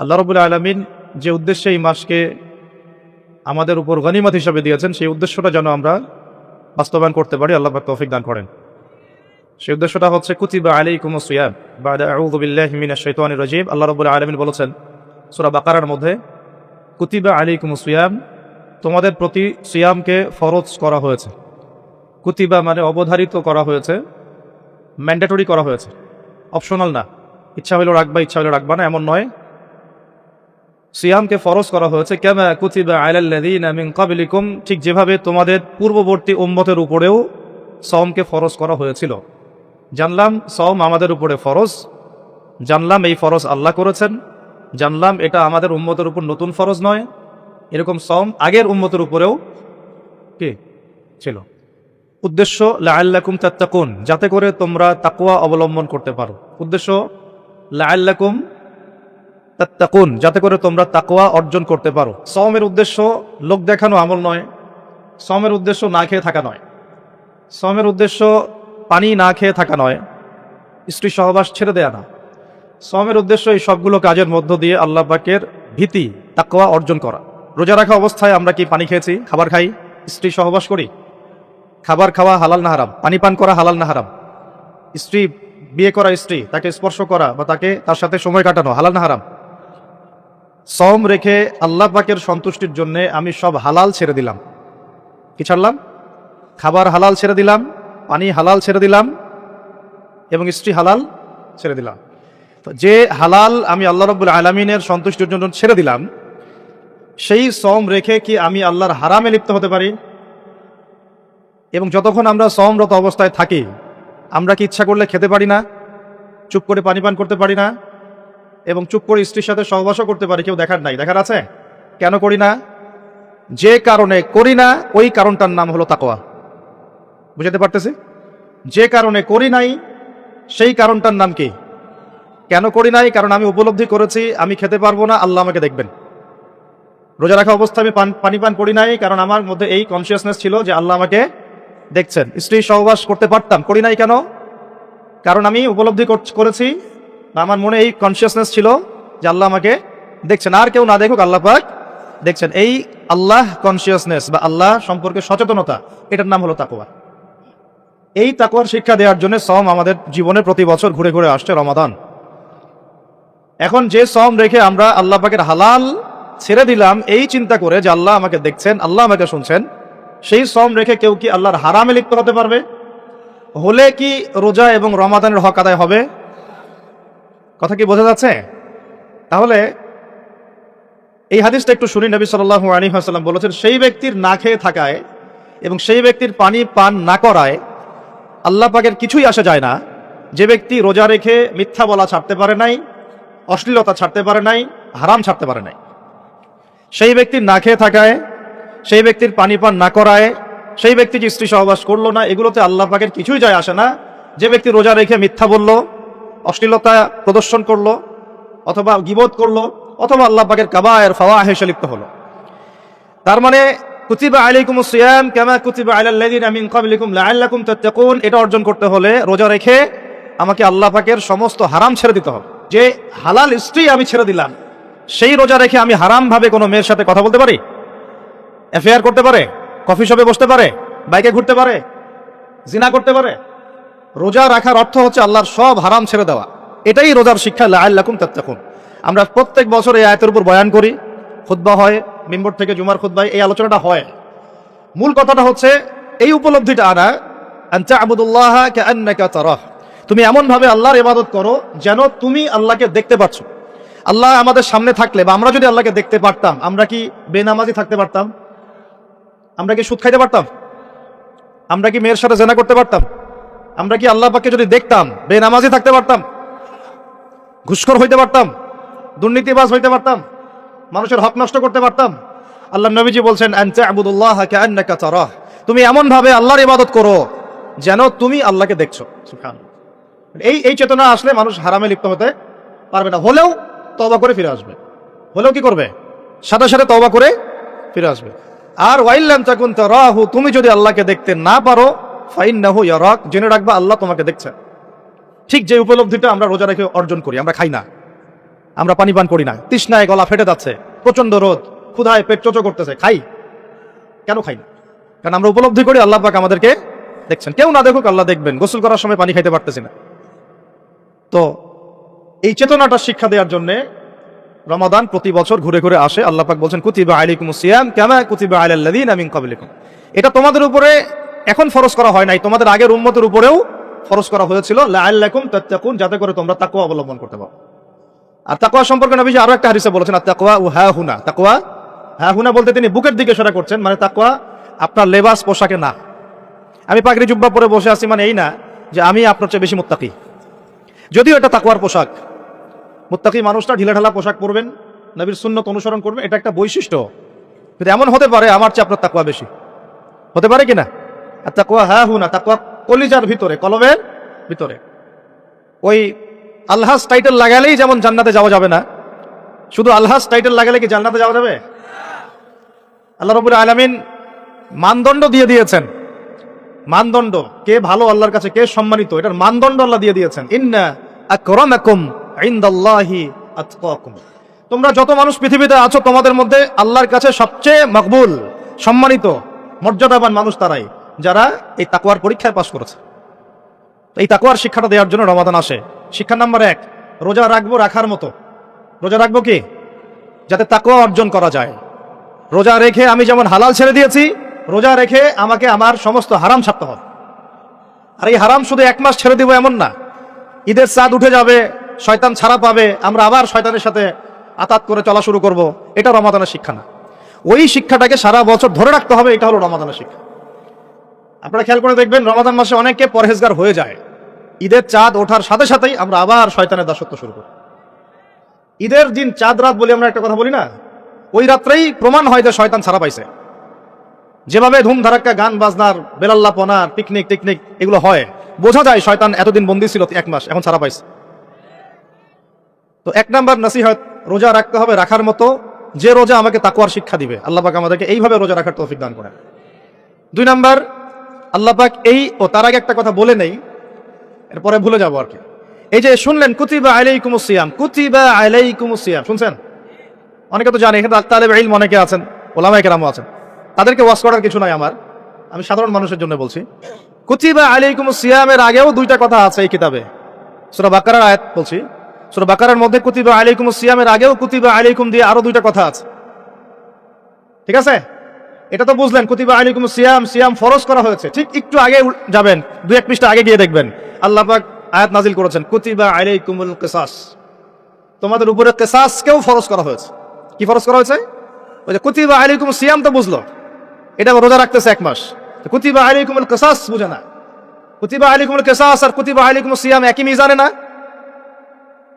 আল্লাহ রবুল্লা আলমিন যে উদ্দেশ্যে এই মাসকে আমাদের উপর গনিমত হিসাবে দিয়েছেন, সেই উদ্দেশ্যটা যেন আমরা বাস্তবায়ন করতে পারি, আল্লাহ পাক তৌফিক দান করেন। সেই উদ্দেশ্যটা হচ্ছে, কুতিবা আলী আউযু বিল্লাহি মিনাশ শাইতানির রাজিম। আল্লাহ রাব্বুল আলমিন বলেছেন, সূরা বাকারার মধ্যে, কুতিবা আলাইকুম সিয়াম তোমাদের প্রতি সিয়ামকে ফরজ করা হয়েছে। কুতিবা মানে অবধারিত করা হয়েছে ম্যান্ডেটরি করা হয়েছে। অপশনাল না। ইচ্ছা হইলেও রাখবা, ইচ্ছা হইলেও রাখবা না, এমন নয়। সিয়ামকে ফরজ করা হয়েছে, কেমা কুতিবা আলাল্লাযীনা মিন ক্বাবলিকুম ঠিক যেভাবে তোমাদের পূর্ববর্তী উম্মতের উপরেও সওমকে ফরজ করা হয়েছিল। জানলাম সওম আমাদের উপরে ফরজ, জানলাম এই ফরজ আল্লাহ করেছেন, জানলাম এটা আমাদের উম্মতের উপর নতুন ফরজ নয়। এরকম সওম আগের উম্মতের উপরেও কি ছিল? উদ্দেশ্য, লাআল্লাকুম তাত্তাকুন যাতে করে তোমরা তাকওয়া অবলম্বন করতে পারো। উদ্দেশ্য, লাআল্লাকুম তাত্তাকুন, যাতে করে তোমরা তাকোয়া অর্জন করতে পারো। সওমের উদ্দেশ্য লোক দেখানো আমল নয়, সওমের উদ্দেশ্য না খেয়ে থাকা নয়। সওমের উদ্দেশ্য পানি না খেয়ে থাকা নয়, স্ত্রী সহবাস ছেড়ে দেয়া না। সওমের উদ্দেশ্য এই সবগুলো কাজের মধ্য দিয়ে আল্লাহ পাকের ভীতি তাকোয়া অর্জন করা। রোজা রাখা অবস্থায় আমরা কি পানি খেয়েছি? খাবার খাই, স্ত্রী সহবাস করি। খাবার খাওয়া হালাল না হারাম, পানি পান করা হালাল না হারাম। স্ত্রী বিয়ে করা স্ত্রী, তাকে স্পর্শ করা বা তাকে তার সাথে সময় কাটানো হালাল না হারাম। সম রেখে আল্লাহ পাকের সন্তুষ্টির জন্য আমি সব হালাল ছেড়ে দিলাম। কি ছাড়লাম? খাবার হালাল ছেড়ে দিলাম, পানি হালাল ছেড়ে দিলাম এবং স্ত্রী হালাল ছেড়ে দিলাম। তো যে হালাল আমি আল্লাহ রব্বুল আলমিনের সন্তুষ্টির জন্য ছেড়ে দিলাম, সেই সম রেখে কি আমি আল্লাহর হারামে লিপ্ত হতে পারি? এবং যতক্ষণ আমরা সমরত অবস্থায় থাকি, আমরা কি ইচ্ছা করলে খেতে পারি না? চুপ করে পানি পান করতে পারি না? এবং চুপ করে স্ত্রীর সাথে সহবাসও করতে পারি, কেউ দেখার নাই। দেখার আছে? কেন করি না? যে কারণে করি না, ওই কারণটার নাম হলো তাকোয়া বুঝাতে পারতেছি? যে কারণে করি নাই, সেই কারণটার নাম কি? কেন করি নাই? কারণ আমি উপলব্ধি করেছি, আমি খেতে পারব না, আল্লাহ আমাকে দেখবেন। রোজা রাখা অবস্থা আমি পান- পানি পান করি নাই, কারণ আমার মধ্যে এই কনসিয়াসনেস ছিল যে আল্লাহ আমাকে দেখছেন। স্ত্রী সহবাস করতে পারতাম, করি নাই কেন? কারণ আমি উপলব্ধি কর- করেছি আমার মনে এই কনসিয়াসনেস ছিল যে আল্লাহ আমাকে দেখছেন। আর কেউ না দেখুক, আল্লাহ পাক দেখছেন। এই আল্লাহ কনসিয়াসনেস বা আল্লাহ সম্পর্কে সচেতনতা, এটার নাম হলো তাকওয়া। এই তাকওয়ার শিক্ষা দেওয়ার জন্য সম আমাদের জীবনে প্রতি বছর ঘুরে ঘুরে আসছে রমাদান। এখন যে সম রেখে আমরা আল্লাহ পাকের হালাল ছেড়ে দিলাম, এই চিন্তা করে যে আল্লাহ আমাকে দেখছেন, আল্লাহ আমাকে শুনছেন, সেই সম রেখে কেউ কি আল্লাহর হারামে লিপ্ত হতে পারবে? হলে কি রোজা এবং রমাদানের হক আদায় হবে? কথা কি বোঝা যাচ্ছে? তাহলে এই হাদিসটা একটু শুনি, নবী সাল্লাহ আলী হাসাল্লাম বলেছেন, সেই ব্যক্তির না খেয়ে থাকায় এবং সেই ব্যক্তির পানি পান না করায় আল্লাহ পাকের কিছুই আসা যায় না। যে ব্যক্তি রোজা রেখে মিথ্যা বলা ছাড়তে পারে নাই, অশ্লীলতা ছাড়তে পারে নাই, হারাম ছাড়তে পারে নাই। সেই ব্যক্তির না খেয়ে থাকায়, সেই ব্যক্তির পানি পান না করায়, সেই ব্যক্তি যে স্ত্রী সহবাস করল না, এগুলোতে আল্লাহ পাকের কিছুই যায় আসে না। যে ব্যক্তি রোজা রেখে মিথ্যা বলল অশ্লীলতা প্রদর্শন করল, অথবা গিবোধ করল, অথবা আল্লাহ পাকের ফাওয়া হেসে লিপ্ত হলো। তার মানে কুতিবা আলাইকুম সিয়াম কামা কুতিবা আলাল্লাযিনা মিন ক্বাবলিকুম লাআল্লাকুম তাত্তাকুন। এটা অর্জন করতে হলে রোজা রেখে আমাকে আল্লাহ পাকের সমস্ত হারাম ছেড়ে দিতে হবে। যে হালাল স্ত্রী আমি ছেড়ে দিলাম, সেই রোজা রেখে আমি হারাম ভাবে কোনো মেয়ের সাথে কথা বলতে পারি? অ্যাফেয়ার করতে পারে? কফি শপে বসতে পারে? বাইকে ঘুরতে পারে? জিনা করতে পারে? রোজা রাখার অর্থ হচ্ছে আল্লাহর সব হারাম ছেড়ে দেওয়া। এটাই রোজার শিক্ষা, লাআল্লাকুম তাত্তাকুন। আমরা প্রত্যেক বছর এই আয়তের উপর বয়ান করি, খুতবা হয়, মিম্বর থেকে জুমার খুতবায়, এই আলোচনাটা হয়। মূল কথাটা হচ্ছে, এই উপলব্ধিটা আনা আনতা আবুদুল্লাহ কান্নাকা তুমি এমন ভাবে আল্লাহর ইবাদত করো যেন তুমি আল্লাহকে দেখতে পাচ্ছ। আল্লাহ আমাদের সামনে থাকলে বা আমরা যদি আল্লাহকে দেখতে পারতাম, আমরা কি বেনামাজি থাকতে পারতাম? আমরা কি সুদ খাইতে পারতাম? আমরা কি মেয়ের সাথে জেনা করতে পারতাম? আমরা কি আল্লাহ পাককে যদি দেখতাম, বেনামাজি থাকতে পারতাম, ঘুষখোর হইতে পারতাম, দুর্নীতিবাজ হইতে পারতাম, মানুষের হক নষ্ট করতে পারতাম, আল্লাহ নবীজি বলছেন আবুদুল্লাহ তুমি এমন ভাবে আল্লাহর ইবাদত করো যেন তুমি আল্লাহকে দেখছ। এই এই চেতনা আসলে মানুষ হারামে লিপ্ত হতে পারবে না। হলেও তবা করে ফিরে আসবে। হলেও কি করবে? সাথে সাথে তবা করে ফিরে আসবে। আর ওয়াইল্লাম তারাহু, তুমি যদি আল্লাহকে দেখতে না পারো ফাইন্নাহু ইয়ারাক, জেনে রাখবা আল্লাহ তোমাকে দেখছে। ঠিক যে উপলব্ধিটা আমরা রোজা রেখে অর্জন করি, আমরা খাই না। আমরা পানি পান করি না। তৃষ্ণায় গলা ফেটে যাচ্ছে প্রচণ্ড রোদ, ক্ষুধায় পেট চোচো করতেছে, খাই? কেন খাই না? কারণ আমরা উপলব্ধি করি আল্লাহ পাক আমাদেরকে দেখছেন। কেউ না দেখুক আল্লাহ দেখবেন, গোসল করার সময় পানি খাইতে পারতেছি না। তো, এই চেতনাটা শিক্ষা দেওয়ার জন্য রমাদান প্রতি বছর ঘুরে ঘুরে আসে। আল্লাহ পাক বলছেন, কুতিবা আলাইকুম সিয়াম, কামা কুতিবা আলাল্লাযিনা মিন ক্বাবলিকুম। এটা তোমাদের উপরে এখন ফরজ করা হয় নাই। তোমাদের আগের উম্মতের উপরেও ফরজ করা হয়েছিল। যাতে করে তোমরা তাকুয়া অবলম্বন করতে পারো। আর তাকওয়া সম্পর্কে নবীজি আরও একটা হাদিসে বলেছেন আর তাকুয়া ও হা হুনা। তাকুয়া হা হুনা বলতে তিনি বুকের দিকে ইশারা করছেন মানে তাকুয়া আপনার লেবাস পোশাকে না। আমি পাগড়ি জুব্বা পরে বসে আছি মানে এই না যে আমি আপনার চেয়ে বেশি মুত্তাকি। যদিও এটা তাকওয়ার পোশাক। মুত্তাকি মানুষটা ঢিলাঢালা পোশাক পরবেন, নবীর সুন্নত অনুসরণ করবেন এটা একটা বৈশিষ্ট্য। কিন্তু এমন হতে পারে, আমার চেয়ে আপনার তাকুয়া বেশি। হতে পারে কিনা আর তাকওয়া হা হুনা তাকওয়া কলিজার ভিতরে, কলমের ভিতরে। ওই আল্লাহাস টাইটেল লাগালেই যেমন জান্নাতে যাওয়া যাবে না, শুধু আল্লাহাস টাইটেল লাগালে কি জান্নাতে যাওয়া যাবে? আল্লাহ রবুল আলমিন মানদণ্ড দিয়ে দিয়েছেন। মানদণ্ড, কে ভালো আল্লাহর কাছে, কে সম্মানিত, এটার মানদণ্ড আল্লাহ দিয়ে দিয়েছেন। ইন্না আকরামাকুম ইনদাল্লাহি আতকাকুম। তোমরা যত মানুষ পৃথিবীতে আছো, তোমাদের মধ্যে আল্লাহর কাছে সবচেয়ে মকবুল, সম্মানিত, মর্যাদাবান মানুষ তারাই। যারা এই তাকুয়ার পরীক্ষায় পাশ করেছে। এই তাকুয়ার শিক্ষাটা দেওয়ার জন্য রমাদান আসে। শিক্ষা নাম্বার এক, রোজা রাখব রাখার মতো। রোজা রাখব কি? যাতে তাকুয়া অর্জন করা যায়। রোজা রেখে আমি যেমন হালাল ছেড়ে দিয়েছি, রোজা রেখে আমাকে আমার সমস্ত হারাম ছাড়তে হবে। আর এই হারাম শুধু এক মাস ছেড়ে দিব এমন না। ঈদের চাঁদ উঠে যাবে, শয়তান ছাড়া পাবে, আমরা আবার শয়তানের সাথে আতাত করে চলা শুরু করব। এটা রমাদানের শিক্ষা না। ওই শিক্ষাটাকে সারা বছর ধরে রাখতে হবে, এটা হলো রমাদানের শিক্ষা। আপনারা খেয়াল করে দেখবেন, রমাদান মাসে অনেকে পরহেজগার হয়ে যায়। ঈদের চাঁদ ওঠার সাথে সাথেই আমরা আবার শয়তানের দাসত্ব শুরু করি। ঈদের দিন চাঁদ রাত বলে আমরা একটা কথা বলি না? ওই রাত্রেই প্রমাণ হয় যে শয়তান ছাড়া পাইছে। যেভাবে ধুম ধারাক্কা গান বাজনার, বেলাল্লাপনার পিকনিক টিকনিক এগুলো হয়, বোঝা যায় শয়তান এতদিন বন্দি ছিল এক মাস, এখন ছাড়া পাইছে। তো এক নাম্বার নাসিহত, রোজা রাখতে হবে রাখার মতো, যে রোজা আমাকে তাকুয়ার শিক্ষা দিবে। আল্লাহ পাক আমাদেরকে এইভাবে রোজা রাখার তৌফিক দান করেন। দুই নাম্বার আল্লাহ পাক এই, ও তার আগে একটা কথা বলে নেই, এরপরে ভুলে যাব আর কি। এই যে শুনলেন, কুতিবা আলাইকুম সিয়াম, কুতিবা আলাইকুম সিয়াম, শুনছেন? অনেকে তো জানে, এখানে তালেব ইলম অনেকে আছেন ওলামাই কেরামও আছেন। তাদেরকে ওয়াশ করার কিছু নাই আমার, আমি সাধারণ মানুষের জন্য বলছি। কুতিবা আলাইকুম সিয়ামের আগেও দুইটা কথা আছে এই কিতাবে। সুরা বাকারার আয়াত বলছি। সুরা বাকারার মধ্যে কুতিবা আলাইকুম সিয়ামের আগেও কুতিবা আলাইকুম দিয়ে আরও দুইটা কথা আছে। ঠিক আছে? এটা তো বুঝলেন, কুতিবা আলাইকুম সিয়াম সিয়াম ফরজ করা হয়েছে। ঠিক একটু আগে যাবেন দু এক পৃষ্ঠা আগে গিয়ে দেখবেন। আল্লাহ পাক আয়াত নাজিল করেছেন, কুতিবা আলাইকুমুল কিসাস। তোমাদের উপরে কেসাসকেও ফরজ করা হয়েছে। কি ফরজ করা হয়েছে? ওই যে কুতিবা আলাইকুম সিয়াম তো বুঝলো। এটা রোজা রাখতেছে এক মাস। কুতিবা আলাইকুমুল কিসাস বুঝে না। কুতিবা আলাইকুমুল কিসাস আর কুতিবা আলাইকুম সিয়াম একই মিজানে না?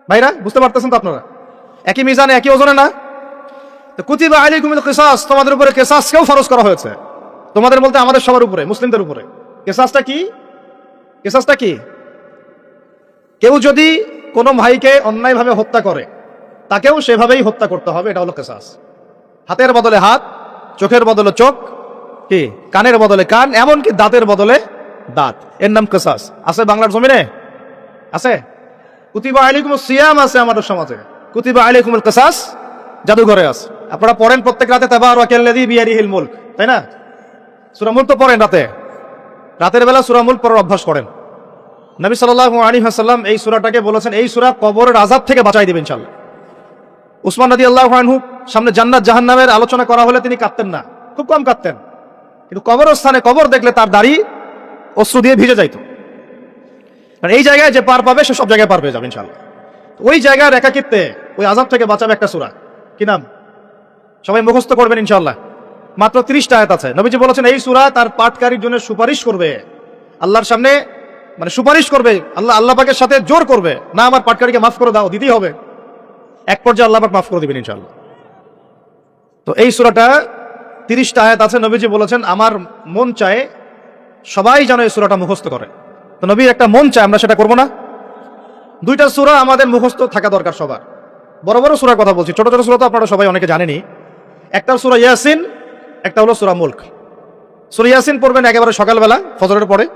ভাইরা, বুঝতে পারতেছেন তো আপনারা? একই মিজানে, একই ওজনে না? কুতিবা আলাইকুমুল কিসাস, তোমাদের উপরে কেসাসকেও ফরজ করা হয়েছে। তোমাদের বলতে আমাদের সবার উপরে, মুসলিমদের উপরে। কেসাসটা কি? কেসাসটা কি? কেউ যদি কোনো ভাইকে অন্যায়ভাবে হত্যা করে, তাকেও সেভাবেই হত্যা করতে হবে, এটা হলো কেসাস। হাতের বদলে হাত, চোখের বদলে চোখ, কি? কানের বদলে কান, এমনকি দাঁতের বদলে দাঁত। এর নাম কেসাস। আছে বাংলার জমিনে? আছে? কুতিবা আলাইকুম সিয়াম আছে আমাদের সমাজে। কুতিবা আলাইকুমুল কেসাস জাদুঘরে আছে। আপনারা পড়েন প্রত্যেক রাতে তাই না? সুরামুল তো পড়েন রাতে। রাতের বেলা সুরামুল পড়ার অভ্যাস করেন। নবী সাল্লাল্লাহু আলাইহি ওয়াসাল্লাম এই সূরাটাকে বলেছেন, এই সূরা কবরের আযাব থেকে বাঁচাই দিবেন ইনশাআল্লাহ। উসমান রাদিয়াল্লাহু আনহু সামনে জান্নাত জাহান্নামের আলোচনা করা হলে তিনি কাঁদতেন না। খুব কম কাঁদতেন। কিন্তু কবরস্থানে কবর দেখলে তার দাড়ি অশ্রু দিয়ে ভিজে যাইতো। কারণ এই জায়গায় যে পার পাবে, সে সব জায়গায় পার পেয়ে যাবে ইনশাআল্লাহ। তো ওই জায়গার একাকিত্বে, ওই আজাব থেকে বাঁচাবে একটা সূরা। কি নাম? সবাই মুখস্থ করবেন ইনশাল্লাহ মাত্র ত্রিশটা আয়াত আছে। নবীজি বলেছেন, এই সুরা তার পাঠকারীর জন্য সুপারিশ করবে। আল্লাহর সামনে মানে সুপারিশ করবে। আল্লাহ আল্লাহ পাকের সাথে জোর করবে। না, আমার পাটকারীকে মাফ করে দাও, দিতেই হবে। এক পর্যায়ে আল্লাহ পাক মাফ করে দিবেন ইনশাআল্লাহ। তো এই সুরাটা তিরিশটা আয়াত আছে। নবীজি বলেছেন, আমার মন চায় সবাই যেন এই সুরাটা মুখস্থ করে। তো নবীর একটা মন চায়, আমরা সেটা করব না। দুইটা সূরা আমাদের মুখস্থ থাকা দরকার সবার। বড় বড় সূরার কথা বলছি, ছোট ছোট সূরা তো আপনারা সবাই অনেকে জানেনই। একটা সূরা ইয়াসিন, একটা হলো সূরা মুলক। সূরা ইয়াসিন পড়বেন একেবারে সকালবেলা, ফজরের পরে।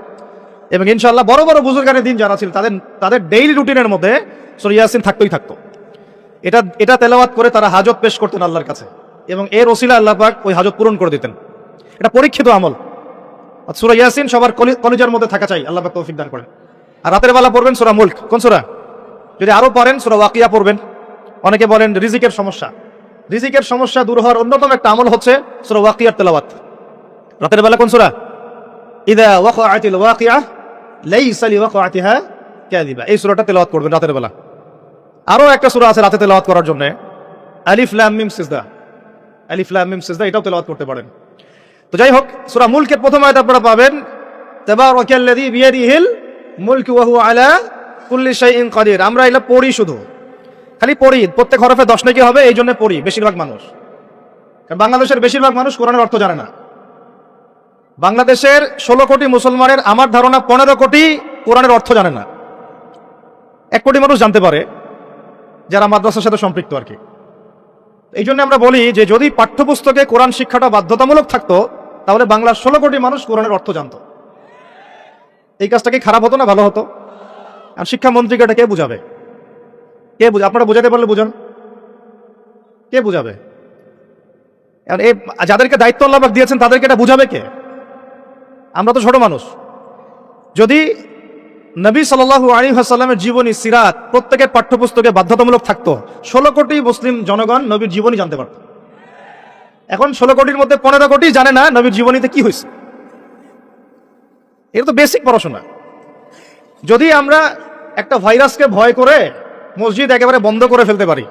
এবং ইনশাল্লাহ বড় বড় বুজুর্গানের দিন যারা ছিল, তাদের তাদের ডেইলি রুটিনের মধ্যে সূরা ইয়াসিন থাকতেই থাকতো। এটা এটা তেলাওয়াত করে তারা হাজত পেশ করতেন আল্লাহর কাছে। এবং এর ওসিলা আল্লাহ পাক ওই হাজত পূরণ করে দিতেন। এটা পরীক্ষিত আমল। সুরা ইয়াসিন সবার কলি- কলিজার মধ্যে থাকা চাই, আল্লাহ পাক তৌফিক দান করেন। আর রাতের বেলা পড়বেন সুরা মুল্ক। কোন সুরা? যদি আরও পারেন, সুরা ওয়াকিয়া পড়বেন। অনেকে বলেন রিজিকের সমস্যা। রিজিকের সমস্যা দূর হওয়ার অন্যতম একটা আমল হচ্ছে সুরা ওয়াকিয়ার তেলাওয়াত। রাতের বেলা কোন সুরা? ইদা ওয়াকাআতিল ওয়াকিয়া লাইসা লিওয়াকাআতিহা কাযিবা। এই সূরাটা তেলাওয়াত করবেন রাতের বেলা। আরও একটা সূরা আছে রাতে তেলাওয়াত করার জন্য। আলিফ মিম, সিজদা। আলিফ মিম, সিজদা এটাও তেলাওয়াত করতে পারেন। তো যাই হোক, সূরা মুলকের প্রথম আয়াত আপনারা পাবেন, তাবারাকাল্লাযী বিয়াদিহিল মুলকু ওয়া হুয়া আলা কুল্লি শাইইন কাদির। আমরা এটা পড়ি শুধু। খালি পড়ি, প্রত্যেক হরফে দশ নাকি হবে, এই জন্য পড়ি, বেশিরভাগ মানুষ। কারণ বাংলাদেশের বেশিরভাগ মানুষ কোরআনের অর্থ জানে না। বাংলাদেশের ষোলো কোটি মুসলমানের, আমার ধারণা পনেরো কোটি কোরআনের অর্থ জানে না। এক কোটি মানুষ জানতে পারে, যারা মাদ্রাসার সাথে সম্পৃক্ত আর কি। এই জন্য আমরা বলি যে, যদি পাঠ্যপুস্তকে কোরআন শিক্ষাটা বাধ্যতামূলক থাকতো, তাহলে বাংলার ষোলো কোটি মানুষ কোরআনের অর্থ জানতো। এই কাজটা কি খারাপ হতো না ভালো হতো? আর শিক্ষামন্ত্রীকে এটা কে বুঝাবে? কে বুঝে আপনারা বোঝাতে পারলে বুঝান। কে বুঝাবে? আর এই যাদেরকে দায়িত্ব আল্লাহ দিয়েছেন, তাদেরকে এটা বুঝাবে কে? আমরা তো ছোট মানুষ। যদি নবী সাল্লাল্লাহু আলী হাসাল্লামের জীবনী, সিরাত প্রত্যেকের পাঠ্যপুস্তকে বাধ্যতামূলক থাকতো, ষোলো কোটি মুসলিম জনগণ নবীর জীবনী জানতে পারত। এখন ষোলো কোটির মধ্যে পনেরো কোটি জানে না নবীর জীবনীতে কি হয়েছে। এটা তো বেসিক পড়াশোনা। যদি আমরা একটা ভাইরাসকে ভয় করে মসজিদ একেবারে বন্ধ করে ফেলতে পারি।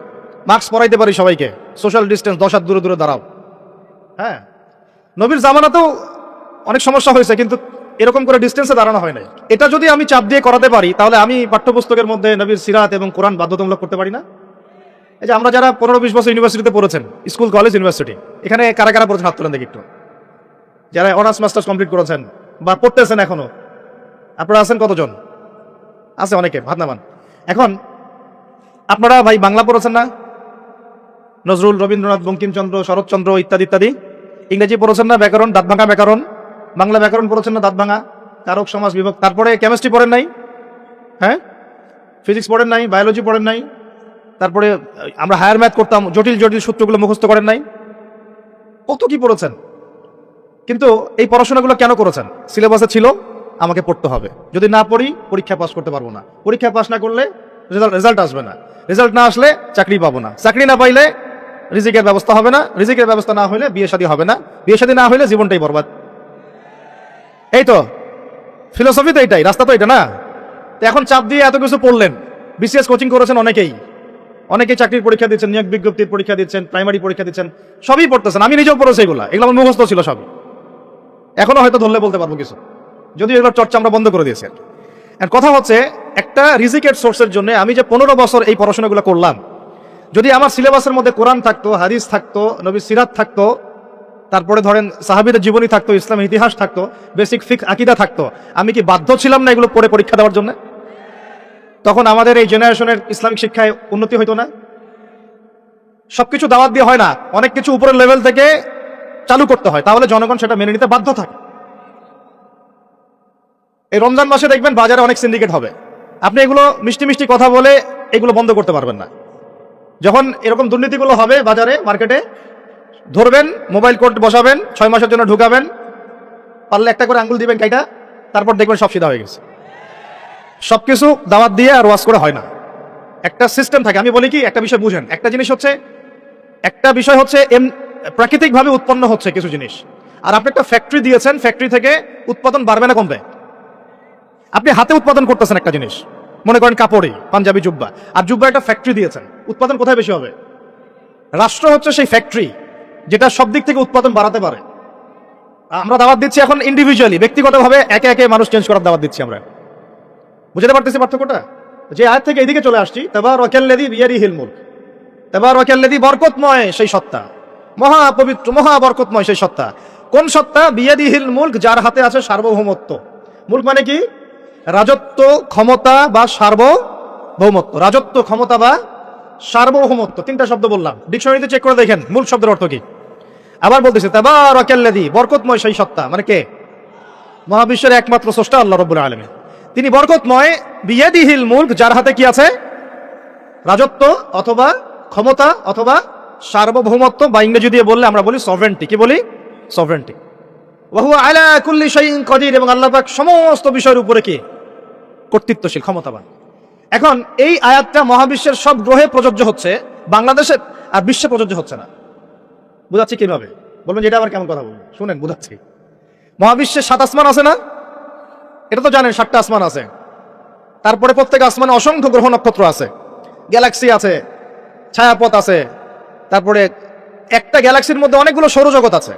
মাস্ক পরাইতে পারি সবাইকে। সোশ্যাল ডিস্টেন্স, দশ হাত দূরে দূরে দাঁড়াও। হ্যাঁ। নবীর জামানাতেও অনেক সমস্যা হয়েছে, কিন্তু এরকম করে ডিস্টেন্সে দাঁড়ানো হয় নাই। এটা যদি আমি চাপ দিয়ে করাতে পারি, তাহলে আমি পাঠ্যপুস্তকের মধ্যে নবীর সিরাত এবং কোরআন বাধ্যতামূলক করতে পারি না? এই যে আমরা যারা পনেরো বিশ বছর ইউনিভার্সিটিতে পড়েছেন স্কুল কলেজ ইউনিভার্সিটি এখানে কারা কারা পড়েছেন হাত তোলেন দেখি একটু। যারা অনার্স মাস্টার্স কমপ্লিট করেছেন বা পড়তেছেন এখনও, আপনারা আছেন কতজন? আছে অনেকে ভাত নামান এখন আপনারা ভাই বাংলা পড়েছেন না? নজরুল, রবীন্দ্রনাথ, বঙ্কিমচন্দ্র, শরৎচন্দ্র ইত্যাদি ইত্যাদি। ইংরেজি পড়েছেন না? ব্যাকরণ, দাঁত ভাঙা ব্যাকরণ। বাংলা ব্যাকরণ পড়েছেন না? দাঁত ভাঙা। কারক সমাজ বিভক্ত তারপরে কেমিস্ট্রি পড়েন নাই? হ্যাঁ? ফিজিক্স পড়েন নাই? বায়োলজি পড়েন নাই? তারপরে আমরা হায়ার ম্যাথ করতাম। জটিল জটিল সূত্রগুলো মুখস্থ করেন নাই? কত কি পড়েছেন? কিন্তু এই পড়াশোনাগুলো কেন করেছেন? সিলেবাসে ছিল, আমাকে পড়তে হবে। যদি না পড়ি, পরীক্ষা পাস করতে পারব না। পরীক্ষা পাস না করলে রেজাল্ট রেজাল্ট আসবে না। রেজাল্ট না আসলে চাকরি পাবো না। চাকরি না পাইলে রিজিকের ব্যবস্থা হবে না। রিজিকের ব্যবস্থা না হলে বিয়ে শাদী হবে না। বিয়ে শাদী না হলে জীবনটাই বরবাদ। এই তো ফিলোসফি তো এইটাই রাস্তা তো এটা না? তো এখন চাপ দিয়ে এত কিছু পড়লেন। বিসিএস কোচিং করেছেন অনেকেই। অনেকেই চাকরির পরীক্ষা দিচ্ছেন, নিয়োগ বিজ্ঞপ্তির পরীক্ষা দিচ্ছেন প্রাইমারি পরীক্ষা দিচ্ছেন, সবই পড়তেছেন। আমি নিজেও পড়েছি এগুলো। এগুলো আমার মুখস্থ ছিল সবই। এখনও হয়তো ধরলে বলতে পারব কিছু। যদি এগুলোর চর্চা আমরা বন্ধ করে দিয়েছি আর কথা হচ্ছে, একটা রিজিকের সোর্সের জন্য আমি যে পনেরো বছর এই পড়াশোনাগুলো করলাম, যদি আমার সিলেবাসের মধ্যে কোরআন থাকতো, হাদিস থাকতো নবী সিরাত থাকতো, তারপরে ধরেন সাহাবিদের জীবনী থাকতো, ইসলাম ইতিহাস থাকতো, বেসিক ফিক আকিদা থাকতো, আমি কি বাধ্য ছিলাম না এগুলো পড়ে পরীক্ষা দেওয়ার জন্য? তখন আমাদের এই জেনারেশনের ইসলামিক শিক্ষায় উন্নতি হইতো না। সবকিছু দাওয়াত দিয়ে হয় না, অনেক কিছু উপরের লেভেল থেকে চালু করতে হয়, তাহলে জনগণ সেটা মেনে নিতে বাধ্য থাকে। এই রমজান মাসে দেখবেন বাজারে অনেক সিন্ডিকেট হবে। আপনি এগুলো মিষ্টি মিষ্টি কথা বলে এগুলো বন্ধ করতে পারবেন না। যখন এরকম দুর্নীতিগুলো হবে বাজারে মার্কেটে ধরবেন মোবাইল কোর্ট বসাবেন, ছয় মাসের জন্য ঢুকাবেন, পারলে একটা করে আঙ্গুল দিবেন কাইটা তারপর দেখবেন সব সিধা হয়ে গেছে। সব কিছু দাওয়াত দিয়ে আর ওয়াশ করে হয় না। একটা সিস্টেম থাকে, আমি বলি কি, একটা বিষয় বুঝেন। একটা জিনিস হচ্ছে, একটা বিষয় হচ্ছে এম, প্রাকৃতিকভাবে উৎপন্ন হচ্ছে কিছু জিনিস। আর আপনি একটা ফ্যাক্টরি দিয়েছেন ফ্যাক্টরি থেকে উৎপাদন বাড়বে না কমবে। আপনি হাতে উৎপাদন করতেছেন একটা জিনিস। মনে করেন কাপড়ে পাঞ্জাবি, জুব্বা। আর জুব্বা একটা ফ্যাক্টরি দিয়েছেন। উৎপাদন কোথায় বেশি হবে? রাষ্ট্র হচ্ছে সেই ফ্যাক্টরি যেটা সব দিক থেকে উৎপাদন বাড়াতে পারে। আমরা দাওয়াত দিচ্ছি এখন ইন্ডিভিজুয়ালি ব্যক্তিগতভাবে একে একে মানুষ চেঞ্জ করার দাওয়াত দিচ্ছি আমরা। বুঝতে পারতেছি পার্থক্যটা? যে আয় থেকে এদিকে চলে আসছি, তেবার ওয়াকাল্লাযী বিয়াদিহিল হিলমুল তেবার ওয়াকাল্লাযী বরকতময় সেই সত্তা। মহা পবিত্র, মহা বরকতময় সেই সত্তা। কোন সত্তা? বিয়াদিহিল মুলক, যার হাতে আছে সার্বভৌমত্ব। মুলক মানে কি? রাজত্ব, ক্ষমতা বা সার্বভৌমত্ব? রাজত্ব, ক্ষমতা বা সার্বভৌমত্ব? তিনটা শব্দ বললাম। ডিকশনারিতে চেক করে দেখেন, মূল শব্দের অর্থ কি? আবার বলতেছে তেবার ওয়াকাল্লাযী বরকতময় সেই সত্তা। মানে কে? মহাবিশ্বের একমাত্র স্রষ্টা আল্লাহ রব্বুল আলমী তিনি বরকতময় বিয়াদিহিল মুলক, যার হাতে কি আছে? রাজত্ব অথবা ক্ষমতা অথবা সার্বভৌমত্ব, বা ইংরেজি দিয়ে বললে আমরা বলি সভরেন্টি কি বলি? সভরেন্টি ওয়াহু আলা কুল্লি শাইইন কদির। এবং আল্লাহ পাক সমস্ত বিষয়ের উপরে কি? কর্তৃত্বশীল, ক্ষমতাবান। এখন এই আয়াতটা মহাবিশ্বের সব গ্রহে প্রযোজ্য হচ্ছে বাংলাদেশে আর বিশ্বে প্রযোজ্য হচ্ছে না। বুঝাচ্ছি কীভাবে? বলবেন যেটা আবার কেমন কথা বলবেন শুনেন, বুঝাচ্ছি। মহাবিশ্বের সাত আসমান আছে না? এটা তো জানেন, সাতটা আসমান আছে। তারপরে প্রত্যেক আসমানে অসংখ্য গ্রহ নক্ষত্র আছে। গ্যালাক্সি আছে, ছায়াপথ আছে, তারপরে একটা গ্যালাক্সির মধ্যে অনেকগুলো সৌরজগৎ আছে।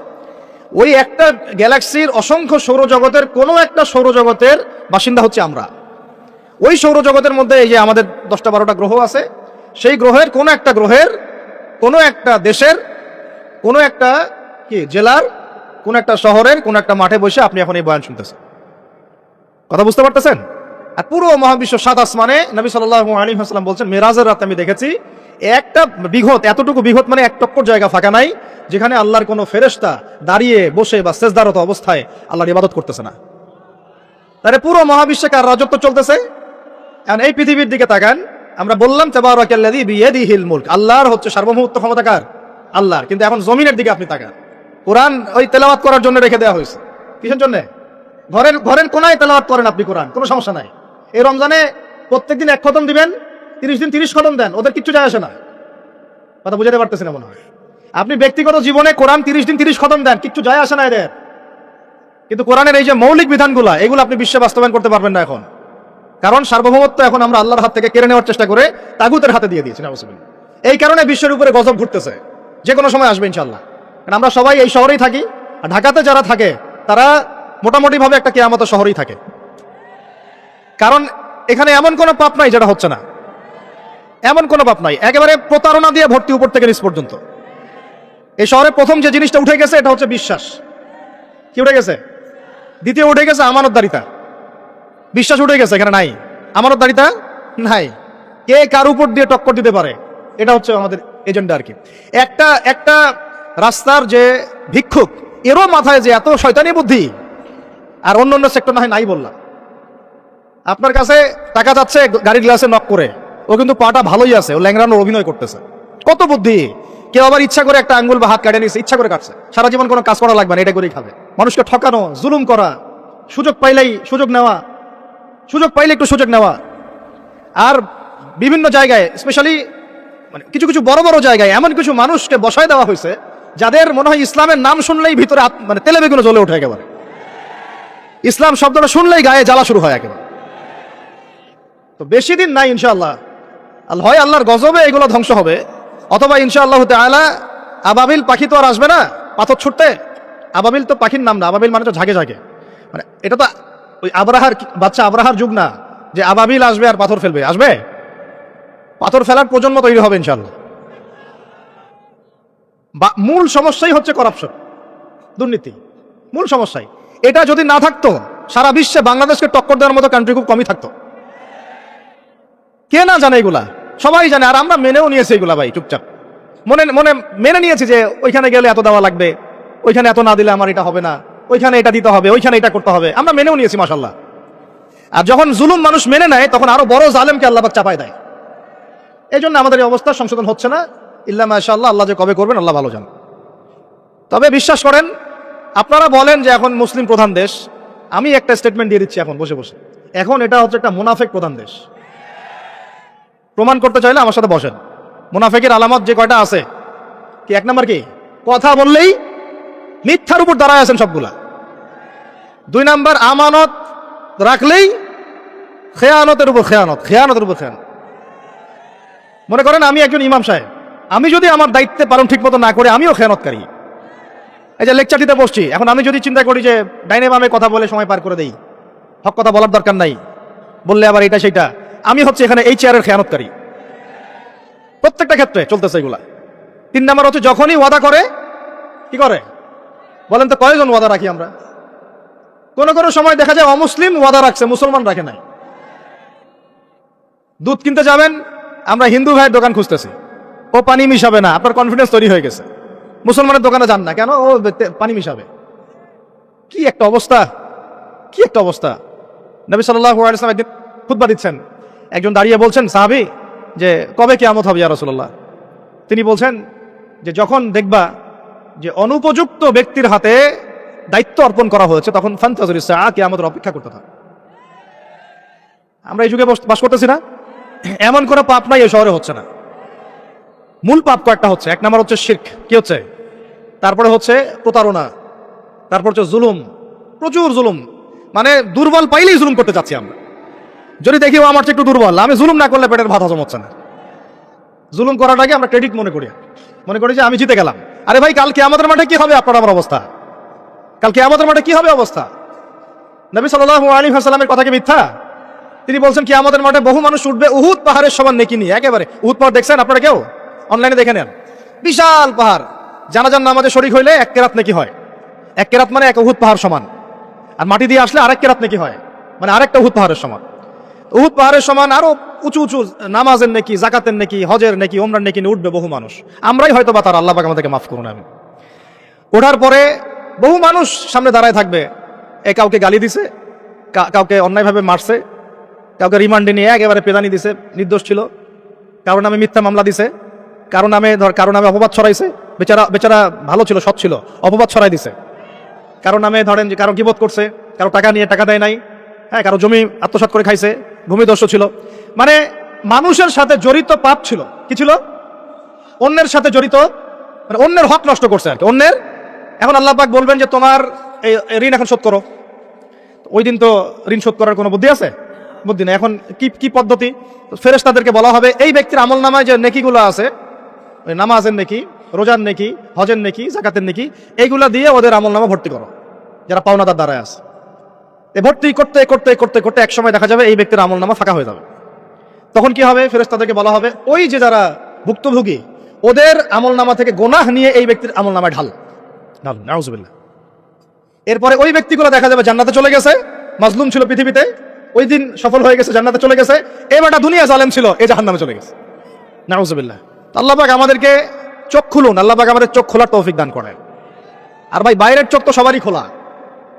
ওই একটা গ্যালাক্সির অসংখ্য সৌরজগতের কোনো একটা সৌরজগতের বাসিন্দা হচ্ছে আমরা। ওই সৌরজগতের মধ্যে এই যে আমাদের দশটা বারোটা গ্রহ আছে, সেই গ্রহের কোনো একটা গ্রহের, কোনো একটা দেশের, কোনো একটা কি, জেলার, কোন একটা শহরের, কোন একটা মাঠে বসে আপনি এখন এই বয়ান শুনতেছেন। কথা বুঝতে পারতেছেন? আর পুরো মহাবিশ্ব সাত আসমানে নবী সাল্লাহ হাসলাম বলছেন, মেরাজের রাতে আমি দেখেছি, একটা বিঘত, এতটুকু বিঘত মানে এক টক্কর জায়গা ফাঁকা নাই, যেখানে আল্লাহর কোনো ফেরেস্তা দাঁড়িয়ে বসে বা সেজদারত অবস্থায় আল্লাহর ইবাদত করতেছে না। তাহলে পুরো মহাবিশ্বে কার রাজত্ব চলতেছে? এখন এই পৃথিবীর দিকে তাকান, আমরা বললাম তেবারকাল্লাদি বিয়েদিহিল মুলক। আল্লাহর হচ্ছে সার্বভৌমত্ব ক্ষমতাকার আল্লাহর। কিন্তু এখন জমিনের দিকে আপনি তাকান। কোরআন ওই তেলাওয়াত করার জন্য রেখে দেওয়া হয়েছে। কিসের জন্য? ঘরের ঘরের কোনায় তেলাওয়াত করেন আপনি কোরআন, কোনো সমস্যা নাই। এই রমজানে প্রত্যেকদিন এক খতম দিবেন, তিরিশ দিন তিরিশ খতম দেন, ওদের কিচ্ছু যায় আসে না। কথা বুঝাতে পারতেছি না মনে হয়। আপনি ব্যক্তিগত জীবনে কোরআন তিরিশ দিন তিরিশ খতম দেন, কিচ্ছু যায় আসে না এদের। কিন্তু কোরআনের এই যে মৌলিক বিধানগুলো, এগুলো আপনি বিশ্বে বাস্তবায়ন করতে পারবেন না এখন। কারণ সার্বভৌমত্ব এখন আমরা আল্লাহর হাত থেকে কেড়ে নেওয়ার চেষ্টা করে তাগুতের হাতে দিয়ে দিয়েছি, নাউজুবিল্লাহ। এই কারণে বিশ্বের উপরে গজব ঘুরতেছে। যে কোনো সময় আসবে ইনশাল্লাহ কারণ আমরা সবাই এই শহরেই থাকি, আর ঢাকাতে যারা থাকে, তারা মোটামুটিভাবে একটা কেয়ামত শহরেই থাকে। কারণ এখানে এমন কোনো পাপ নাই যেটা হচ্ছে না। এমন কোনো পাপ নাই। একেবারে প্রতারণা দিয়ে ভর্তি উপর থেকে নিচ পর্যন্ত। এই শহরে প্রথম যে জিনিসটা উঠে গেছে, এটা হচ্ছে বিশ্বাস। কি উঠে গেছে? দ্বিতীয় উঠে গেছে আমানতদারিতা। বিশ্বাস উঠে গেছে, এখানে নাই। আমানতদারিতা নাই। কে কার উপর দিয়ে টক্কর দিতে পারে, এটা হচ্ছে আমাদের এজেন্ডা আর কি। একটা একটা রাস্তার যে ভিক্ষুক, এরও মাথায় যে এত শয়তানি বুদ্ধি, আর অন্য অন্য সেক্টর না হয় নাই বললাম। আপনার কাছে টাকা যাচ্ছে গাড়ির গ্লাসে নক করে, ও কিন্তু পাটা ভালোই আছে, ও ল্যাংরানোর অভিনয় করতেছে। কত বুদ্ধি! কেউ আবার ইচ্ছা করে একটা আঙ্গুল বা হাত কাটে নিয়েছে ইচ্ছা করে কাটছে। সারা জীবন কোনো কাজ করা লাগবে না, এটা করেই খাবে। মানুষকে ঠকানো, জুলুম করা, সুযোগ পাইলেই সুযোগ নেওয়া সুযোগ পাইলে একটু সুযোগ নেওয়া। আর বিভিন্ন জায়গায় স্পেশালি মানে কিছু কিছু বড় বড় জায়গায় এমন কিছু মানুষকে বসায় দেওয়া হয়েছে, যাদের মনে হয় ইসলামের নাম শুনলেই ভিতরে মানে তেলে বেগুলো জ্বলে ওঠে একেবারে। ইসলাম শব্দটা শুনলেই গায়ে জ্বালা শুরু হয় একেবারে। তো বেশি দিন নাই ইনশাআল্লাহ। আল হয় আল্লাহর গজবে এগুলো ধ্বংস হবে। অথবা ইনশাআল্লাহ তাআলা আবাবিল পাখি তো আর আসবে না, পাথর ছুটতে। আবাবিল তো পাখির নাম না, আবাবিল মানে তো ঝাঁকে ঝাঁকে মানে এটা তো ওই আবরাহার বাচ্চা আবরাহার যুগ না, যে আবাবিল আসবে আর পাথর ফেলবে। আসবে? পাথর ফেলার প্রজন্ম তৈরি হবে ইনশাআল্লাহ। বা, মূল সমস্যাই হচ্ছে করাপশন দুর্নীতি। মূল সমস্যাই। এটা যদি না থাকতো, সারা বিশ্বে বাংলাদেশকে টক্কর দেওয়ার মতো কান্ট্রি খুব কমই থাকতো। কে না জানে এগুলা? সবাই জানে, আর আমরা মেনেও নিয়েছি এগুলা ভাই, চুপচাপ। মনে মনে, মেনে নিয়েছি যে ওইখানে গেলে এত দেওয়া লাগবে, ওইখানে এত না দিলে আমার এটা হবে না। ওইখানে এটা দিতে হবে, ওইখানে এটা করতে হবে। আমরা মেনেও নিয়েছি মাসাল্লাহ আর যখন জুলুম মানুষ মেনে নেয়, তখন আরও বড় জালেমকে আল্লাহ চাপায় দেয়। এই জন্য আমাদের এই অবস্থা সংশোধন হচ্ছে না। ইল্লা মাশাল্লাহ আল্লাহ যে কবে করবেন, আল্লাহ ভালো জান। তবে বিশ্বাস করেন, আপনারা বলেন যে এখন মুসলিম প্রধান দেশ। আমি একটা স্টেটমেন্ট দিয়ে দিচ্ছি এখন, বসে বসে। এখন এটা হচ্ছে একটা মুনাফেক প্রধান দেশ। প্রমাণ করতে চাইলে আমার সাথে বসেন। মুনাফেকের আলামত যে কয়টা আছে? কি এক নাম্বার কি? কথা বললেই মিথ্যার উপর দাঁড়ায় আছেন সবগুলা। দুই নাম্বার, আমানত রাখলেই খেয়ানতের উপর খেয়ানত, খেয়ানতের উপর খেয়ানত। মনে করেন, আমি একজন ইমাম সাহেব। আমি যদি আমার দায়িত্বে পালন ঠিক মতো না করে, আমিও খেয়ানতকারী। এই যে লেকচার দিতে বসছি, এখন আমি যদি চিন্তা করি যে ডাইনে বামে কথা বলে সময় পার করে দেই, হক কথা বলার দরকার নাই, বললে আবার এটা সেটা আমি হচ্ছে এখানে এই চেয়ারের খেয়ানতকারী। প্রত্যেকটা ক্ষেত্রে চলতেছে এগুলা। তিন নাম্বার হচ্ছে, যখনই ওয়াদা করে, কি করে? বলেন তো কয়জন ওয়াদা রাখি আমরা? কোনো কোনো সময় দেখা যায় অমুসলিম ওয়াদা রাখছে, মুসলমান রাখে নাই। দুধ কিনতে যাবেন, আমরা হিন্দু ভাইয়ের দোকান খুঁজতেছি। ও পানি মিশাবে না, আপনার কনফিডেন্স তৈরি হয়ে গেছে। মুসলমানের দোকানে যান না কেন? ও পানি মিশাবে। কি একটা অবস্থা, কি একটা অবস্থা। নবী ওয়াসাল্লাম একদিন খুতবা দিচ্ছেন। একজন দাঁড়িয়ে বলছেন, সাহাবী, যে কবে কিয়ামত হবে ইয়া রাসূলুল্লাহ? তিনি বলছেন যে, যখন দেখবা যে অনুপযুক্ত ব্যক্তির হাতে দায়িত্ব অর্পণ করা হয়েছে, তখন ফান্তাজুর কে আমাদের অপেক্ষা করতে থাকে। আমরা এই যুগে বস- করতেছি না। এমন কোনো পাপ নাই, এই শহরে হচ্ছে না। মূল পাপ কয়েকটা হচ্ছে। এক নাম্বার হচ্ছে শির্ক। কি হচ্ছে? তারপরে হচ্ছে প্রতারণা। তারপর হচ্ছে জুলুম। প্রচুর জুলুম। মানে দুর্বল পাইলেই জুলুম করতে চাচ্ছি আমরা। যদি দেখি, ও আমার একটু দুর্বল আমি জুলুম না করলে পেটের ভাত হজম হচ্ছে না। জুলুম করাটাকে আমরা ক্রেডিট মনে করি। মনে করি যে আমি জিতে গেলাম। আরে ভাই কালকে আমাদের মাঠে কি হবে আপনার আমার অবস্থা? কালকে আমাদের মাঠে কি হবে অবস্থা? নবী সাল্লাল্লাহু আলাইহি ওয়াসাল্লামের কথা কি মিথ্যা? তিনি বলছেন কি আমাদের মাঠে বহু মানুষ উঠবে, উহুদ পাহাড়ের সমান নেকি নিয়ে। একেবারে, উহুদ পাহাড় দেখছেন আপনারা কেউ? অনলাইনে দেখে নেন। বিশাল পাহাড়। জানা জানাজান নামাজে শরিক হইলে এক কেরাত নাকি হয়। এক কেরাত মানে এক উহুদ পাহাড় সমান। আর মাটি দিয়ে আসলে আরেক কেরাত নাকি হয়। মানে আরেকটা উহুদ পাহাড়ের সমান। উহুদ পাহাড়ের সমান আরও উঁচু উঁচু নামাজের নাকি জাকাতের নাকি, হজের নাকি ওমরার নাকি উঠবে বহু মানুষ। আমরাই হয়তো বা তার আল্লাহ পাক আমাদেরকে মাফ করুন আমি। ওঠার পরে বহু মানুষ সামনে দাঁড়ায় থাকবে। এ কাউকে গালি দিছে কাউকে অন্যায়ভাবে মারছে, কাউকে রিমান্ডে নিয়ে একেবারে পেদানি দিছে, নির্দোষ ছিল। কারও নামে মিথ্যা মামলা দিছে, কারও নামে ধর, কারও নামে অপবাদ ছড়াইছে, বেচারা বেচারা ভালো ছিল, সৎ ছিল, অপবাদ ছড়াই দিছে। কারও নামে ধরেন যে কারও কিবোধ করছে, কারও টাকা নিয়ে টাকা দেয় নাই হ্যাঁ কারও জমি আত্মসাৎ করে খাইছে ভূমিদস্যু ছিল। মানে মানুষের সাথে জড়িত পাপ ছিল। কি ছিল? অন্যের সাথে জড়িত মানে অন্যের হক নষ্ট করছে আর কি। অন্যের, এখন আল্লাহ পাক বলবেন যে তোমার এই ঋণ এখন শোধ করো। ওই দিন তো ঋণ শোধ করার কোনো বুদ্ধি আছে? বুদ্ধি নেই। এখন কি কি পদ্ধতি? ফেরেস তাদেরকে বলা হবে, এই ব্যক্তির আমল নামায় যে নেকিগুলো আছে নামাজের নেকি, রোজার নেকি, হজের নেকি, জাকাতের নেকি, এইগুলা দিয়ে ওদের আমল নামা ভর্তি করো। যারা পাওনাদার দ্বারায় আছে। ভর্তি করতে করতে করতে করতে এক সময় দেখা যাবে এই ব্যক্তির আমল নামা ফাঁকা হয়ে যাবে। তখন কি হবে? ফেরেস তাদেরকে বলা হবে, ওই যে যারা ভুক্তভোগী, ওদের আমল নামা থেকে গোনাহ নিয়ে এই ব্যক্তির আমল নামায় ঢাল। ঢাল, নাউজুবিল্লাহ। এরপরে ওই ব্যক্তিগুলো দেখা যাবে জান্নাতে চলে গেছে, মাজলুম ছিল পৃথিবীতে, ওই দিন সফল হয়ে গেছে, জান্নাতে চলে গেছে এবারটা দুনিয়া জালেম ছিল এই জাহান্নামে চলে গেছে। নাউজুবিল্লাহ। আল্লাহ পাক আমাদেরকে চোখ খুলুন, আল্লাহ পাক আমাদের চোখ খোলার তৌফিক দান করেন। আর ভাই, বাইরের চোখ তো সবারই খোলা।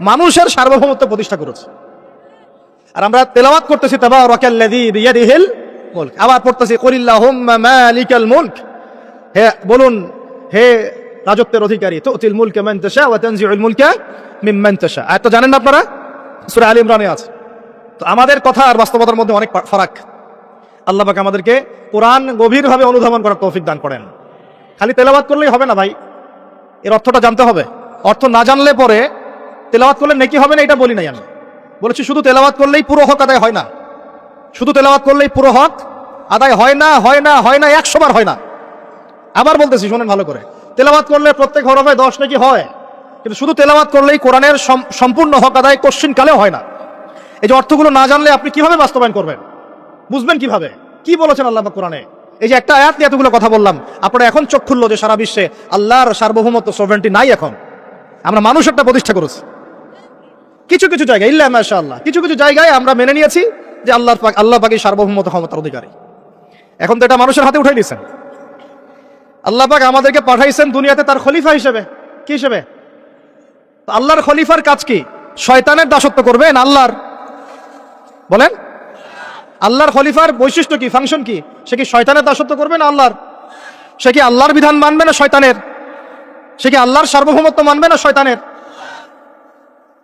মানুষের সার্বভৌমত্ব প্রতিষ্ঠা করেছে। আর আমরা তেলাওয়াত করতেছি, তাবারাকাল্লাযী বিয়াদিহিল মুলক। আবার পড়তেছি, কুলিল্লাহুম্মা মালিকাল মুলক। হে, বলুন, হে রাজত্বের অধিকারী, তুতিল মুলকা মান তাশা ওয়া তানজিউল মুলকা তাশা। আয়াত তো জানেন না আপনারা? সূরা আলী ইমরানে আছে। তো আমাদের কথা আর বাস্তবতার মধ্যে অনেক ফারাক। আল্লাহ পাক আমাদেরকে কোরআন গভীরভাবে অনুধাবন করার তৌফিক দান করেন। খালি তেলাওয়াত করলেই হবে না ভাই? এর অর্থটা জানতে হবে। অর্থ না জানলে পরে তেলাওয়াত করলে নেকি হবে না, এটা বলি নাই আমি। বলেছি শুধু তেলাওয়াত করলেই পুরো হক আদায় হয় না। শুধু তেলাওয়াত করলেই পুরো হক আদায় হয় না হয় না হয় না, একশো বার হয় না। আবার বলতেছি, শোনেন ভালো করে। তেলাওয়াত করলে প্রত্যেক হরফে দশ নাকি হয়, কিন্তু শুধু তেলাওয়াত করলেই কোরআনের সম- সম্পূর্ণ হক আদায় কোশ্চিন কালেও হয় না। এই যে অর্থগুলো না জানলে আপনি কীভাবে বাস্তবায়ন করবেন? বুঝবেন কীভাবে? কি বলেছেন আল্লাহ কোরআনে? এই যে একটা আয়াত নিয়ে এতগুলো কথা বললাম, আপনারা এখন চোখ খুললো যে সারা বিশ্বে আল্লাহর সার্বভৌমত্ব সোভেন্টি নাই এখন। আমরা মানুষ একটা প্রতিষ্ঠা করেছি। কিছু কিছু জায়গায়, ইল্লা মাশা আল্লাহ কিছু কিছু জায়গায় আমরা মেনে নিয়েছি যে আল্লাহর পাক, আল্লাহ পাকি সার্বভৌমত ক্ষমতার অধিকারী। এখন তো এটা মানুষের হাতে উঠাই দিয়েছেন। আল্লাহ পাক আমাদেরকে পাঠাইছেন দুনিয়াতে তার খলিফা হিসেবে। কি হিসেবে? আল্লাহর খলিফার কাজ কি? শয়তানের দাসত্ব করবেন আল্লাহর? বলেন। আল্লাহর খলিফার বৈশিষ্ট্য কি? ফাংশন কি? সে কি শয়তানের দাসত্ব করবে না আল্লাহর? সে কি আল্লাহর বিধান মানবে না শয়তানের? সে কি আল্লাহর সার্বভৌমত্ব মানবে না শয়তানের?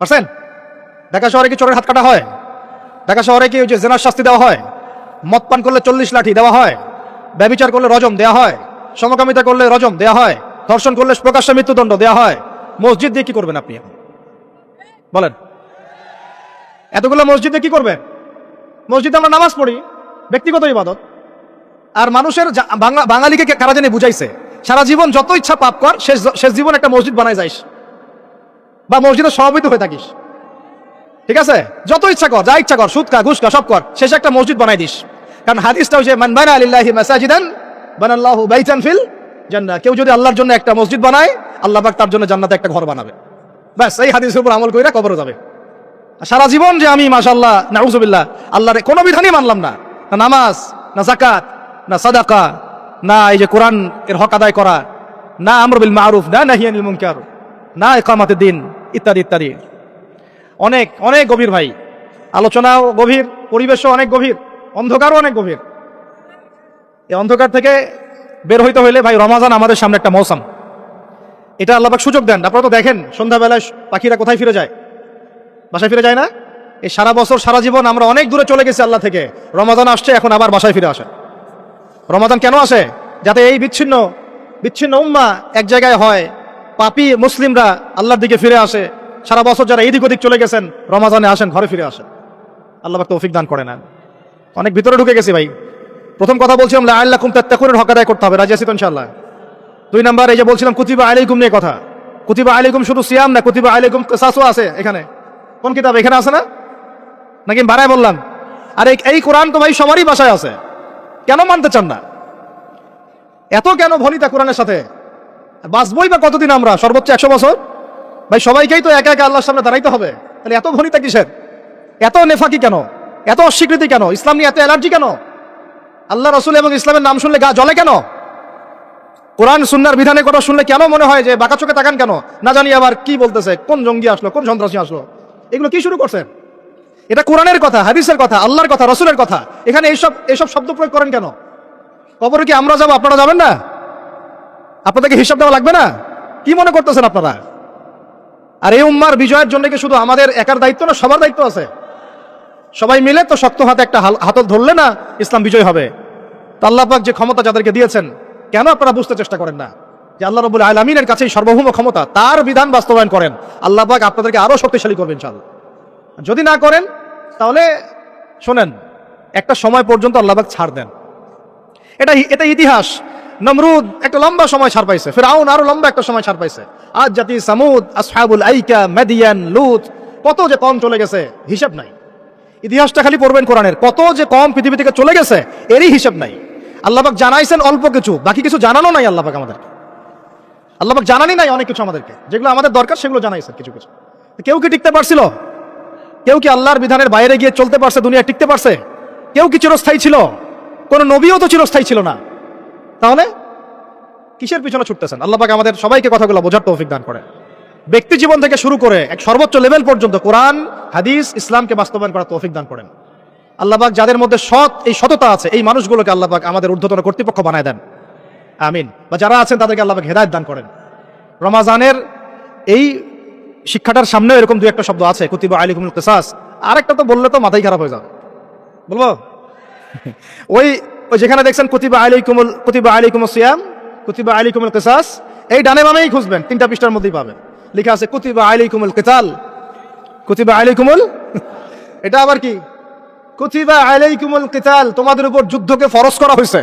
পারছেন? ঢাকা শহরে কি চোরের হাত কাটা হয়? ঢাকা শহরে কি ওই যে জেনার শাস্তি দেওয়া হয়? মদ পান করলে চল্লিশ লাঠি দেওয়া হয়? ব্যবিচার করলে রজম দেওয়া হয়? সমকামিতা করলে রজম দেওয়া হয়? ধর্ষণ করলে প্রকাশ্যে মৃত্যুদণ্ড দেওয়া হয়? মসজিদ দিয়ে কি করবেন আপনি বলেন। এতগুলো মসজিদে কি করবেন? মসজিদে আমরা নামাজ পড়ি, ব্যক্তিগত ইবাদত। আর মানুষের বাঙালিকে কারা জানি বুঝাইছে? সারা জীবন যত ইচ্ছা পাপ কর, শেষ শেষ জীবন একটা মসজিদ বানায় যাইস। বা মসজিদের সভাপতি হয়ে থাকিস। ঠিক আছে? যত ইচ্ছা কর, যা ইচ্ছা কর সুদ খা খা সব কর, শেষে একটা মসজিদ বানাই দিস। কারণ হাদিসটা হচ্ছে মান বানা আলিল্লাহি মাসাজিদান, বানাল্লাহু বাইতান ফিল জান্নাহ। কেউ যদি আল্লাহর জন্য একটা মসজিদ বানায়, আল্লাহ পাক তার জন্য জান্নাতে একটা ঘর বানাবে। ব্যাস, এই হাদিসের উপর আমল কইরা কবরে যাবে। সারা জীবন যে আমি, মাশাআল্লাহ, নাউজুবিল্লাহ, আল্লাহর কোনো বিধানই মানলাম না। না নামাজ, না জাকাত না সাদাকা, না এই যে কোরআন এর হক আদায় করা, না আমর বিল মারুফ, না নাহিয়ানিল মুনকার, না ইকামাতের দিন। ইত্যাদি ইত্যাদি। অনেক অনেক গভীর ভাই। আলোচনাও গভীর, পরিবেশও অনেক গভীর, অন্ধকারও অনেক গভীর। এই অন্ধকার থেকে বের হইতে হইলে ভাই রমাজান আমাদের সামনে একটা মৌসুম। এটা আল্লাহবাক সুযোগ দেন, আপনারা তো দেখেন, সন্ধ্যাবেলায় পাখিরা কোথায় ফিরে যায়? বাসায় ফিরে যায় না? এই সারা বছর, সারা জীবন আমরা অনেক দূরে চলে গেছি আল্লাহ থেকে। রমাদান আসছে, এখন আবার বাসায় ফিরে আসে। রমাদান কেন আসে? যাতে এই বিচ্ছিন্ন বিচ্ছিন্ন উম্মা এক জায়গায় হয় পাপি মুসলিমরা আল্লাহর দিকে ফিরে আসে। সারা বছর যারা এদিক ওদিক চলে গেছেন, রমাজানে আসেন, ঘরে ফিরে আসেন। আল্লাহ পাক তৌফিক দান করে না অনেক ভিতরে ঢুকে গেছি ভাই। প্রথম কথা বলছিলাম আল্লাহ কুম তাত্তাকুরের হক আদায় করতে হবে। রাজি আছি তো ইনশাআল্লাহ? দুই নাম্বার, এই যে বলছিলাম, কুতিবা আলাইকুম নিয়ে কথা। কুতিবা আলাইকুম শুধু সিয়াম না, কুতিবা আলাইকুম কিসাসও আছে এখানে। কোন কিতাব? এখানে আছে না? নাকি বাড়ায় বললাম? আর, এই কোরআন তো ভাই সবারই বাসায় আছে। কেন মানতে চান না? এত কেন ভনিতা কোরআনের সাথে? বাঁচবই বা কতদিন আমরা? সর্বোচ্চ একশো বছর? ভাই, সবাইকেই তো একা একা আল্লাহর সামনে দাঁড়াইতে হবে। তাহলে এত ভনিতা কিসের? এত নেফাকি কেন? এত অস্বীকৃতি কেন? ইসলাম নিয়ে এত অ্যালার্জি কেন? আল্লাহ রসুল এবং ইসলামের নাম শুনলে গা জ্বলে কেন? কোরআন, সুন্নার বিধানের কথা শুনলে কেন মনে হয় যে বাঁকা চোখে তাকান কেন? না জানি আবার কি বলতেছে, কোন জঙ্গি আসলো, কোন সন্ত্রাসী আসলো। এগুলো কি শুরু করছেন? এটা কোরআনের কথা, হাদিসের কথা, আল্লাহর কথা, রসুলের কথা। এখানে এইসব এইসব শব্দ প্রয়োগ করেন কেন? কবরে কি আমরা যাব? আপনারা যাবেন না? আপনাদেরকে হিসাব দেওয়া লাগবে না? কি মনে করতেছেন আপনারা? আর এই উম্মার বিজয়ের জন্য কি শুধু আমাদের একার দায়িত্ব না, সবার দায়িত্ব আছে? সবাই মিলে তো শক্ত হাতে একটা হাতল ধরলে না ইসলাম বিজয় হবে। তো আল্লাহ পাক যে ক্ষমতা যাদেরকে দিয়েছেন, কেন আপনারা বুঝতে চেষ্টা করেন না? যে আল্লাহ রবুল আলমিনের কাছেই সর্বভৌম ক্ষমতা, তার বিধান বাস্তবায়ন করেন। আল্লাহ পাক আপনাদেরকে আরও শক্তিশালী করবেন চাল যদি না করেন, তাহলে শোনেন, একটা সময় পর্যন্ত আল্লাহ পাক ছাড় দেন। এটা এটা ইতিহাস। নমরুদ একটা লম্বা সময় ছাড় পাইছে, ফেরাউন আরও লম্বা একটা সময় ছাড় পাইছে। আজ জাতি সামুদ, আসহাবুল আইকা, মেদিয়ান, লুত, কত যে কম চলে গেছে, হিসাব নাই। ইতিহাসটা খালি পড়বেন কোরআনের, কত যে কম পৃথিবী থেকে চলে গেছে, এরই হিসাব নাই। আল্লাহবাক জানাইছেন অল্প কিছু, বাকি কিছু জানানো নাই আল্লাহবাক আমাদেরকে। আল্লাহবাক জানানি নাই অনেক কিছু আমাদেরকে, যেগুলো আমাদের দরকার সেগুলো জানাইছেন কিছু কিছু। কেউ কি টিকতে পারছিল? কেউ কি আল্লাহর বিধানের বাইরে গিয়ে চলতে পারছে দুনিয়া টিকতে পারছে? কেউ কি চিরস্থায়ী ছিল? কোনো নবীও তো চিরস্থায়ী ছিল না। তাহলে কিসের পিছনে ছুটতেছেন? আল্লাহ পাক আমাদের সবাইকে কথাগুলো বোঝার তৌফিক দান করে ব্যক্তি জীবন থেকে শুরু করে এক সর্বোচ্চ লেভেল পর্যন্ত কোরআন, হাদিস, ইসলামকে বাস্তবায়ন করার তৌফিক দান করেন। আল্লাহবাক যাদের মধ্যে সৎ, এই সততা আছে, এই মানুষগুলোকে আল্লাহবাক আমাদের ঊর্ধ্বতন কর্তৃপক্ষ বানায় দেন। আমিন। বা যারা আছেন, তাদেরকে আল্লাহবাক হেদায়ত দান করেন। রমাজানের এই শিক্ষাটার সামনেও এরকম দু একটা শব্দ আছে, কুতিবা আলিকুমুল কিসাস। আরেকটা তো বললে তো মাথাই খারাপ হয়ে যাবে। বলব? ওই ওই যেখানে দেখছেন কুতিবা আলাইকুমুল কুতিবা আলাইকুমুল সিয়াম, কুতিবা আলাইকুমুল কেসাস, এই ডানে বামেই খুঁজবেন, তিনটা পৃষ্ঠার মধ্যেই পাবেন। লেখা আছে কুতিবা আলাইকুমুল কিতাল, কুতিবা আলাইকুমুল, এটা আবার কি? কুতিবা আলাইকুমুল কিতাল, তোমাদের উপর যুদ্ধকে ফরজ করা হয়েছে।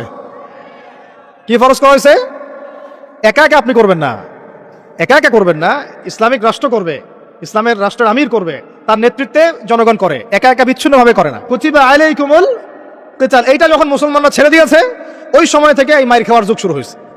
কি ফরজ করা হয়েছে? একা একা আপনি করবেন না। একা একা করবেন না, ইসলামিক রাষ্ট্র করবে, ইসলামের রাষ্ট্রের আমির করবে, তার নেতৃত্বে জনগণ করে, একা একা বিচ্ছিন্নভাবে করে না। কুতিবা আলাইকুমুল কিতাল এইটা যখন মুসলমানরা ছেড়ে দিয়েছে, ওই সময় থেকে এই মায়ের খাওয়ার যুগ শুরু হয়েছে।